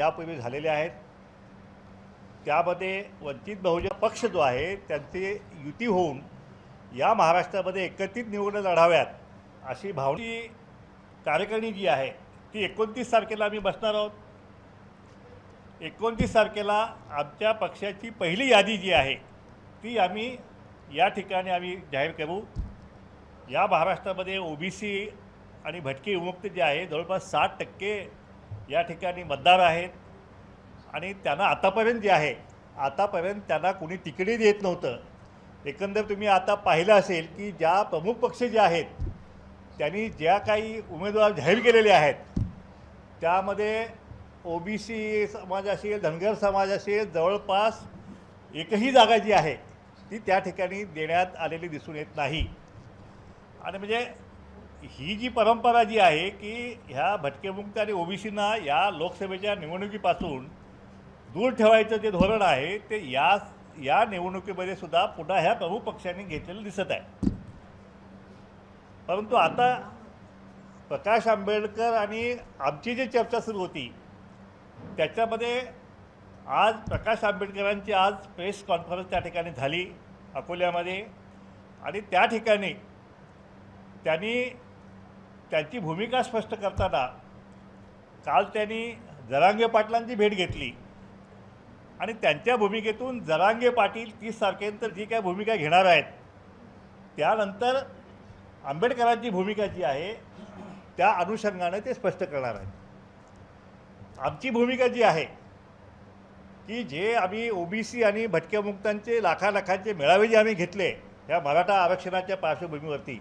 यापूर्वी झालेले आहेत. त्यामध्ये वंचित बहुजन पक्ष जो आहे त्यांचे युती होऊन या महाराष्ट्रामध्ये एकत्रित निवडणं लढाव्यात अशी भावनी कार्यकारिणी जी आहे ती एकोणतीस तारखेला आम्ही बसणार आहोत. एकोणतीस तारखेला आमच्या पक्षाची पहिली यादी जी आहे ती आम्ही या ठिकाणी आम्ही जाहीर करू. या महाराष्ट्रामध्ये ओबीसी आणि भटके विमुक्त जे आहे जवळपास साठ टक्के या ठिकाणी मतदार आहेत. आणि त्यांना आतापर्यंत जे आहे आतापर्यंत त्यांना कुणी तिकीटही देत नव्हतं. एकंदर तुम्ही आता पाहिलं असेल की ज्या प्रमुख पक्ष जे आहेत त्यांनी ज्या काही उमेदवार जाहीर केलेले आहेत त्यामध्ये ओ बी समाज असेल धनगर समाज असेल जवळपास एकही जागा जी आहे ती त्या ठिकाणी देण्यात आलेली दिसून येत नाही. आणि म्हणजे ही जी परंपरा जी आहे की ह्या भटकेमुक्त आणि ओबीसींना या लोकसभेच्या निवडणुकीपासून दूर ठेवायचं जे धोरण आहे ते या या निवडणुकीमध्ये सुद्धा पुन्हा ह्या प्रमुख पक्षांनी घेतलेलं दिसत आहे. परंतु आता प्रकाश आंबेडकर आणि आमची जी चर्चा सुरू होती त्याच्यामध्ये आज प्रकाश आंबेडकरांची आज प्रेस कॉन्फरन्स त्या ठिकाणी झाली अकोल्यामध्ये. आणि त्या ठिकाणी त्यांनी त्यांची भूमिका स्पष्ट करताना काल त्यांनी जरांगे पाटलांची भेट घेतली. आणि त्यांच्या भूमिकेतून जरांगे पाटील तीस तारखेनंतर जी काय भूमिका घेणार आहेत त्यानंतर आंबेडकरांची भूमिका जी आहे त्या अनुषंगानं ते स्पष्ट करणार आहेत. आमची भूमिका जी आहे की जे आम्ही ओबीसी आणि भटक्यामुक्तांचे लाखा लाखांचे मेळावे जे आम्ही घेतले ह्या मराठा आरक्षणाच्या पार्श्वभूमीवरती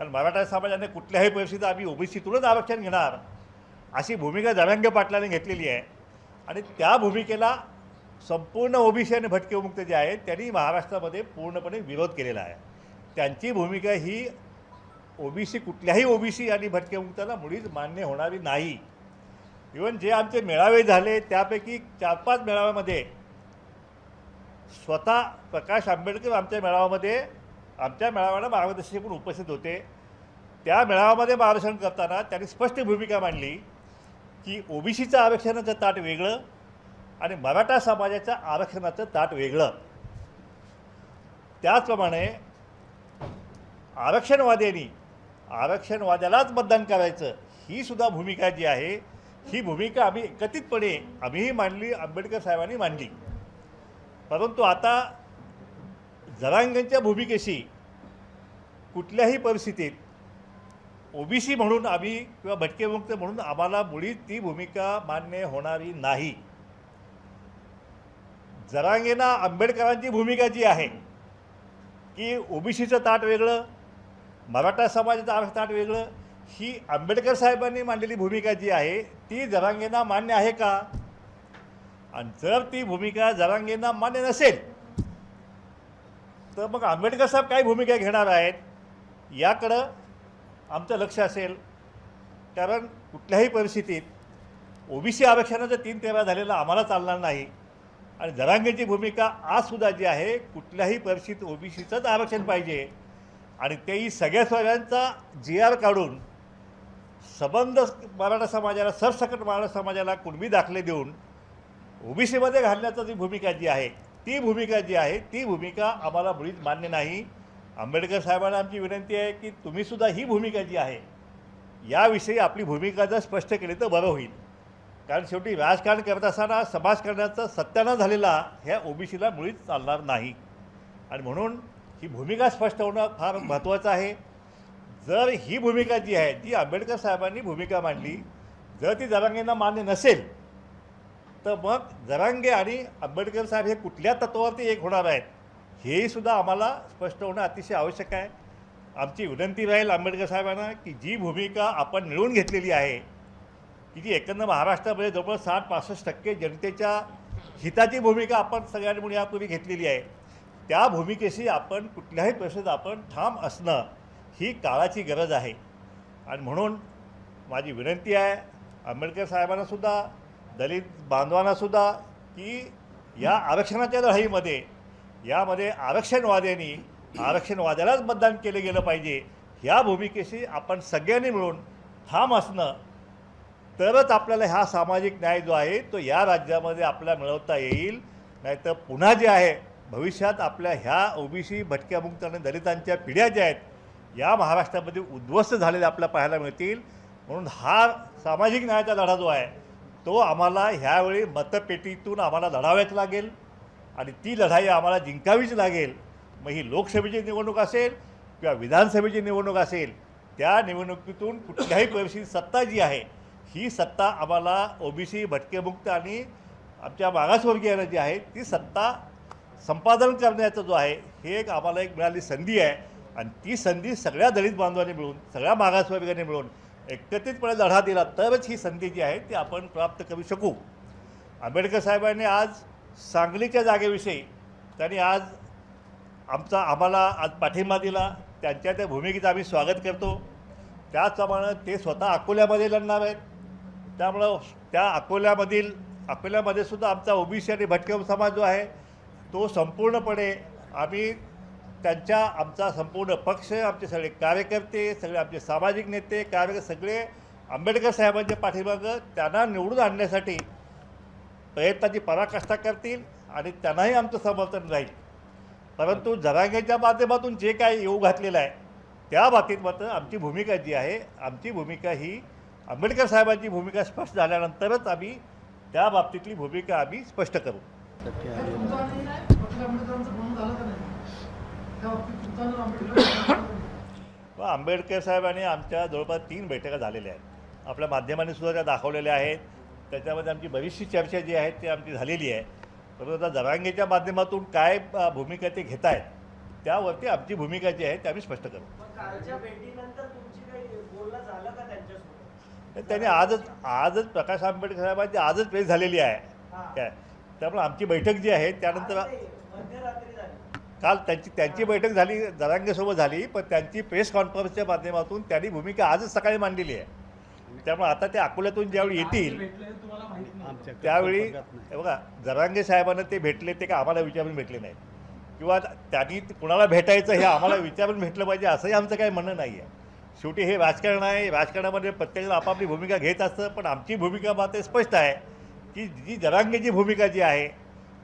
कारण मराठा समाजाने कुठल्याही परिस्थितीत आम्ही ओबीसीतूनच आरक्षण घेणार. अशी भूमिका जरांगे पाटलाने घेतलेली आहे. आणि त्या भूमिकेला संपूर्ण ओबीसी आणि भटकेमुक्त जे आहेत त्यांनी महाराष्ट्रामध्ये पूर्णपणे विरोध केलेला आहे. त्यांची भूमिका ही ओबीसी कुठल्याही ओबीसी आणि भटकेमुक्ताला मुळीच मान्य होणारी नाही. इवन जे आमचे मेळावे झाले त्यापैकी चार पाच मेळाव्यामध्ये स्वतः प्रकाश आंबेडकर आमच्या मेळाव्यामध्ये आमच्या मेळाव्याला मार्गदर्शक उपस्थित होते. त्या मेळाव्यामध्ये मार्गदर्शन करताना त्यांनी स्पष्ट भूमिका मांडली की ओबीसीचं आरक्षणाचं ताट वेगळं आणि मराठा समाजाच्या आरक्षणाचं ताट वेगळं. त्याचप्रमाणे आरक्षणवाद्यांनी आरक्षणवाद्यालाच मतदान करायचं ही सुद्धा भूमिका जी आहे ही भूमिका आम्ही एकत्रितपणे आम्हीही मांडली आंबेडकर साहेबांनी मांडली. परंतु आता जरांगणच्या भूमिकेशी कुठल्याही परिस्थितीत ओबीसी म्हणून आम्ही किंवा भटकेमुक्त म्हणून आम्हाला मुळीच ती भूमिका मान्य होणारी नाही. जरांगेना आंबेडकरांची भूमिका जी आहे की ओबीसीचं ताट वेगळं मराठा समाजाचं ताट वेगळं ही आंबेडकर साहेबांनी मांडलेली भूमिका जी आहे ती जरांगेंना मान्य आहे का? आणि जर ती भूमिका जरांगेंना मान्य नसेल तर मग आंबेडकर साहेब काय भूमिका घेणार आहेत? याकडं आमचं लक्ष असेल. कारण कुठल्याही परिस्थितीत ओबीसी आरक्षणाचं तीन तेरा झालेलं आम्हाला चालणार नाही. आणि जरांगेची भूमिका आजसुद्धा जी आहे कुठल्याही परिस्थितीत ओबीसीचंच आरक्षण पाहिजे. आणि तेही सगळ्या सगळ्यांचा जी आर काढून संबंध मराठा समाजाला सरसकट मराठा समाजाला कुणबी दाखले देऊन ओबीसीमध्ये घालण्याचा जी भूमिका जी आहे ती भूमिका जी आहे ती भूमिका आम्हाला मुळीच मान्य नाही. आंबेडकर साहेबांना आमची विनंती आहे की तुम्हीसुद्धा ही भूमिका जी आहे याविषयी आपली भूमिका जर स्पष्ट केली तर बरं होईल. कारण शेवटी राजकारण करत असताना समाजकारणाचा सत्यानं झालेला ह्या ओबीसीला मुळीच चालणार नाही. आणि म्हणून ही भूमिका स्पष्ट होणं फार महत्त्वाचं आहे. जर ही भूमिका जी आहे ती आंबेडकर साहेबांनी भूमिका मांडली जर ती जरांगेंना मान्य नसेल तर मग जरांगे आणि आंबेडकर साहेब हे कुठल्या तत्वावरती एक होणार आहेत? हेही सुद्धा आम्हाला स्पष्ट होणं अतिशय आवश्यक आहे. आमची विनंती राहील आंबेडकर साहेबांना की जी भूमिका आपण मिळवून घेतलेली आहे की जी एकंदर महाराष्ट्रामध्ये जवळपास साठ पासष्ट टक्के जनतेच्या हिताची भूमिका आपण सगळ्यांमुळे यापूर्वी घेतलेली आहे. त्या भूमिकेशी आपण कुठल्याही परिस्थितीत आपण ठाम असणं ही काळाची गरज आहे. आणि म्हणून माझी विनंती आहे आंबेडकर साहेबांनासुद्धा दलित बांधवांनासुद्धा की या आरक्षणाच्या लढाईमध्ये यामध्ये आरक्षणवाद्यांनी आरक्षणवाद्यालाच मतदान केलं गेलं पाहिजे. ह्या भूमिकेशी आपण सगळ्यांनी मिळून ठाम असणं तरच आपल्याला हा सामाजिक न्याय जो आहे तो या राज्यामध्ये आपल्याला मिळवता येईल. नाहीतर पुन्हा जे आहे भविष्यात आपल्या ह्या ओबीसी भटक्यामुक्त आणि दलितांच्या पिढ्या ज्या आहेत या महाराष्ट्रामध्ये उद्ध्वस्त झालेल्या आपल्याला पाहायला मिळतील. म्हणून हा सामाजिक न्यायाचा लढा जो आहे तो आम्हाला ह्यावेळी मतपेटीतून आम्हाला लढावायच लागेल. आणि ती लढाई आम्हाला जिंकावीच लागेल. मग ही लोकसभेची निवडणूक असेल किंवा विधानसभेची निवडणूक असेल त्या निवडणुकीतून कुठल्याही परिस्थितीत सत्ता जी आहे ही सत्ता आम्हाला ओबीसी भटकेमुक्त आणि आमच्या मागासवर्गीयांना जी आहे ती सत्ता संपादन करण्याचा जो आहे हे एक आम्हाला एक मिळाली संधी आहे. आणि ती संधी सगळ्या दलित बांधवांनी मिळून सगळ्या मागासवर्गीयांनी मिळून एकत्रितपणे लढा दिला तरच ही संधी जी आहे ती आपण प्राप्त करू शकू. आंबेडकर साहेबांनी आज सांगलीच्या जागेविषयी त्यांनी आज आमचा आम्हाला आज पाठिंबा दिला. त्यांच्या त्या भूमिकेचं आम्ही स्वागत करतो. त्याचप्रमाणे ते स्वतः अकोल्यामध्ये लढणार आहेत. त्यामुळं त्या अकोल्यामधील अकोल्यामध्ये सुद्धा आमचा ओबीसी आणि भटकम समाज जो आहे तो संपूर्णपणे आम्ही त्यांच्या आमचा संपूर्ण पक्ष आमचे सगळे कार्यकर्ते सगळे आमचे सामाजिक नेते कार्यकर्ते सगळे आंबेडकर साहेबांच्या पाठीमागं त्यांना निवडून आणण्यासाठी प्रयत्नाची पराकाष्ठा करतील आणि त्यांनाही आमचं समर्थन राहील. परंतु जरांगेच्या माध्यमातून जे काय येऊ घातलेलं आहे त्या बाबतीत मात्र आमची भूमिका जी आहे आमची भूमिका ही आंबेडकर साहेबांची भूमिका स्पष्ट झाल्यानंतरच आम्ही त्या बाबतीतली भूमिका आम्ही स्पष्ट करू. आंबेडकर आंबेडकर साहेबांनी आमच्या जवळपास तीन बैठका झालेल्या आहेत. आपल्या माध्यमांनी सुद्धा त्या दाखवलेल्या आहेत. त्याच्यामध्ये आमची बरीचशी चर्चा जी आहे ती आमची झालेली आहे. परंतु आता जरांगेच्या माध्यमातून काय भूमिका ते घेत आहेत त्यावरती आमची भूमिका जी आहे ती आम्ही स्पष्ट करू. त्यांनी आजच आजच प्रकाश आंबेडकर साहेबांची आजच प्रेस झालेली आहे. काय त्यामुळे आमची बैठक जी आहे त्यानंतर काल त्यांची त्यांची बैठक झाली जरांगेसोबत झाली पण त्यांची प्रेस कॉन्फरन्सच्या माध्यमातून त्यांनी भूमिका आजच सकाळी मांडलेली आहे. त्यामुळे आता ते अकोल्यातून ज्यावेळी येतील त्यावेळी हे बघा जरांगे साहेबांना ते भेटले ते का आम्हाला विचारून भेटले नाही किंवा त्यांनी कुणाला भेटायचं हे आम्हाला विचारून भेटलं पाहिजे असंही आमचं काही म्हणणं नाही आहे. शेवटी हे राजकारण आहे राजकारणामध्ये प्रत्येकजण आपापली भूमिका घेत असतं पण आमची भूमिका मात्र स्पष्ट आहे की जी जरांगेची भूमिका जी आहे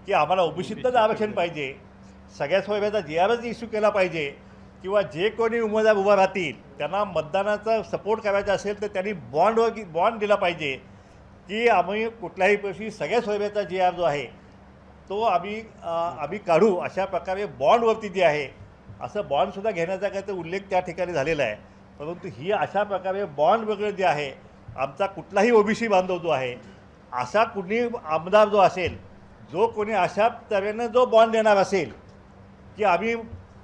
की आम्हाला ओबीसीतच आरक्षण पाहिजे. सगळ्या सोयऱ्याचा जी आरच इश्यू केला पाहिजे. किंवा जे कोणी उमेदवार उभा राहतील त्यांना मतदानाचा सपोर्ट करायचा असेल तर त्यांनी बॉन्डवर बॉन्ड दिला पाहिजे की आम्ही कुठल्याही पैशी सगळ्या सोयऱ्याचा जी आर जो आहे तो आम्ही आम्ही काढू अशा प्रकारे बॉन्डवरती जे आहे असं बॉन्डसुद्धा घेण्याचा काय तर उल्लेख त्या ठिकाणी झालेला आहे. परंतु ही अशा प्रकारे बॉन्ड वगैरे जे आहे आमचा कुठलाही ओबीसी बांधव जो आहे असा कुणी आमदार जो असेल जो कोणी अशा तऱ्हेनं जो बॉन्ड देणार असेल की आम्ही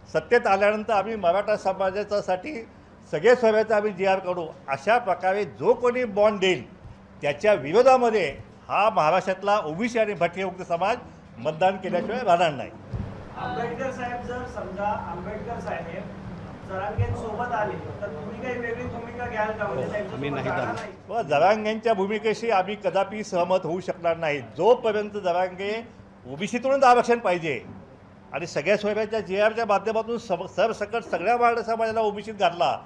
सत्तेत आल्यानंतर आम्ही मराठा समाजाच्यासाठी सगळे सोयऱ्याचा आम्ही जी आर काढू अशा प्रकारे जो कोणी बॉन्ड देईल त्याच्या विरोधामध्ये हा महाराष्ट्रातला ओबीसी आणि भटकेमुक्त समाज मतदान केल्याशिवाय राहणार नाही. आंबेडकर साहेब जर समजा आंबेडकर साहेब जरांगेंसोबत आले तर तुम्ही काही वेगळी भूमिका घ्याल का? म्हणजे व जरांगेंच्या भूमिकेशी आम्ही कदापि सहमत होऊ शकणार नाही. जोपर्यंत जरांगे ओबीसीतूनच आरक्षण पाहिजे आणि सगळ्या सोयऱ्याच्या जे आरच्या माध्यमातून सम सरसकट सगळ्या मराठा समाजाला ओबीसीत घातला.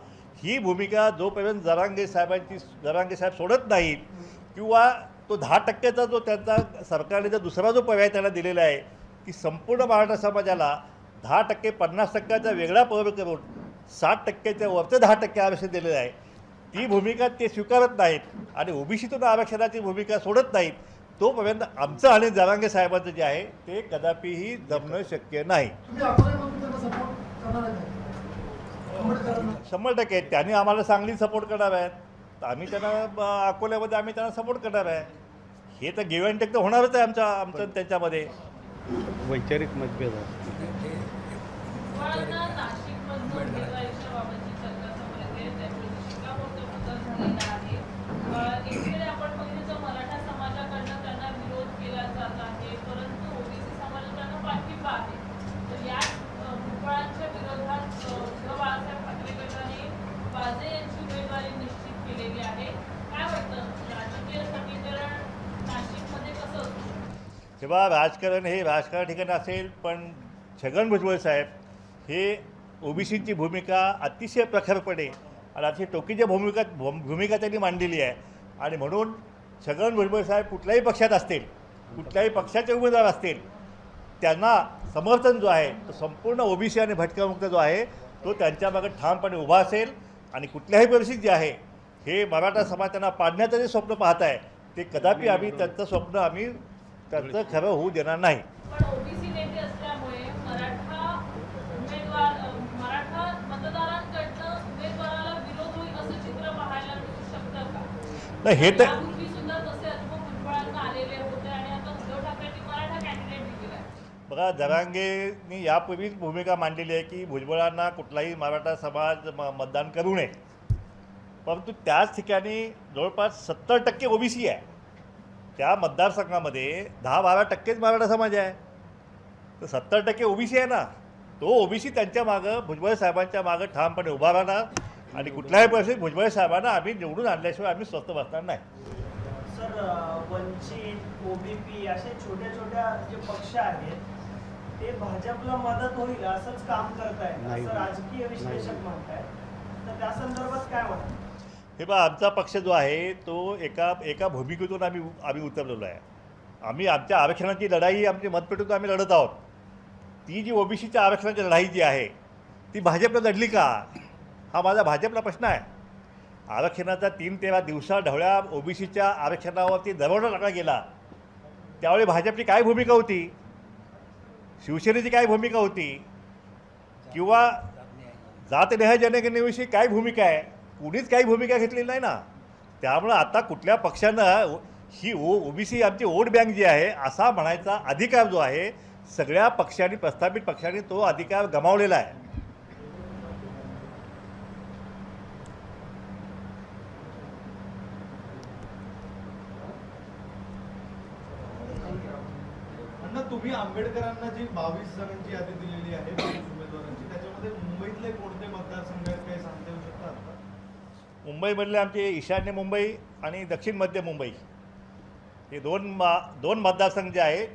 ही भूमिका जोपर्यंत जरांगे साहेबांची जरांगे साहेब सोडत नाहीत किंवा तो दहा टक्क्याचा जो त्यांचा सरकारने जो दुसरा जो पर्याय त्यांना दिलेला आहे की संपूर्ण मराठा समाजाला दहा टक्के पन्नास टक्क्याचा वेगळा पर्याय करून साठ टक्क्याच्या वरचं दहा टक्के आरक्षण दिलेलं आहे. ती भूमिका ते स्वीकारत नाहीत आणि ओबीसीतून आरक्षणाची भूमिका सोडत नाहीत. तोपर्यंत आमचं आणि जरांगे साहेबांचं जे आहे ते कदापिही जमणं शक्य नाही. शंभर टक्के. त्यांनी आम्हाला चांगली सपोर्ट करणार आहेत. तर आम्ही त्यांना अकोल्यामध्ये आम्ही त्यांना सपोर्ट करणार आहे. हे तर गिव्ह अँड टेक तर होणारच आहे आमच्या आमचं त्यांच्यामध्ये. वैचारिक मतभेद आहे वाळना नाशिकमधून निर्वाहीच्या बाबतची चर्चा समोर येते त्यामुळे शिक्कामोर्तब बदल झालेला आहे अं, एकीकडे आपण बघितलं तर मराठा समाजाकडनं त्यांना विरोध केला जात आहे परंतु ओबीसी समाजाकडनं पाठिंबा आहे तर या अं, भुपाळांच्या विरोधात अं, उद्धव बाळासाहेब ठाकरे गटाने वाजे यांची उमेदवारी निश्चित केलेली आहे काय वाटतं राजकीय समीकरण नाशिकमध्ये कसं असतं तेव्हा राजकारण हे राजकारण ठिकाणी असेल पण छगन भुजबळ साहेब हे ओबीसीची भूमिका अतिशय प्रखरपणे आणि अतिशय टोकीच्या भूमिका भूमिका त्यांनी मांडलेली आहे. आणि म्हणून छगन भुजबळ साहेब कुठल्याही पक्षात असतील कुठल्याही पक्षाचे उमेदवार असतील त्यांना समर्थन जो आहे तो संपूर्ण ओबीसी आणि भटकामुक्त जो आहे तो त्यांच्या मागे ठामपणे उभा असेल. आणि कुठल्याही परिस्थितीत जे आहे हे मराठा समाज त्यांना पाडण्याचं जे स्वप्न पाहत आहे ते कदापि आम्ही त्यांचं स्वप्न आम्ही त्यांचं खरं होऊ देणार नाही. हे तर बघा जरांगेंनी यापूर्वीच भूमिका मांडलेली आहे की भुजबळांना कुठलाही मराठा समाज म मतदान करू नये. परंतु त्याच ठिकाणी जवळपास सत्तर टक्के ओबीसी आहे. त्या मतदारसंघामध्ये दहा बारा टक्केच मराठा समाज आहे. तर सत्तर टक्के ओबीसी आहे ना. तो ओबीसी त्यांच्या मागं भुजबळ साहेबांच्या मागं ठामपणे उभा राहणार आणि कुठल्याही परिस्थितीत भुजबळ साहेबांना आम्ही निवडून आणल्याशिवाय आम्ही स्वस्त बसणार नाही. सर वंचित ओबीपी असे छोट्या छोट्या जे पक्ष आहेत ते भाजपला मदत होईल असंच काम करतायत. नाही. असं राजकीय विश्लेषक म्हणतायत. तर त्या संदर्भात काय म्हणतात हे बघा आमचा पक्ष जो आहे तो एका एका भूमिकेतून आम्ही आम्ही उतरलेलो आहे. आम्ही आमच्या आरक्षणाची लढाई आमची मतपेटून आम्ही लढत आहोत. ती जी ओबीसीच्या आरक्षणाची लढाई जी आहे ती भाजपला लढली का? हा माझा भाजपला प्रश्न आहे. आरक्षणाचा तीन तेरा दिवसा ढवळ्या ओबीसीच्या आरक्षणावरती दरवाजा टाकला गेला. त्यावेळी भाजपची काय भूमिका होती? शिवसेनेची काय भूमिका होती? किंवा जातनिहाय जनगणनेविषयी काय भूमिका आहे? कुणीच काही भूमिका घेतलेली नाही ना. त्यामुळं आता कुठल्या पक्षानं ही ओ ओबीसी आमची वोट बँक जी आहे असा म्हणायचा अधिकार जो आहे सगळ्या पक्षांनी प्रस्थापित पक्षांनी तो अधिकार गमावलेला आहे. तुम्ही आंबेडकरांना जी बावीस जणांची यादी दिलेली आहे उमेदवारांची त्याच्यामध्ये मुंबईतले कोणते मतदारसंघ आहेत काही सांगता येऊ शकतात आता? मुंबईमधले आमचे ईशान्य मुंबई आणि दक्षिण मध्य मुंबई. हे दोन मा दोन मतदारसंघ जे आहे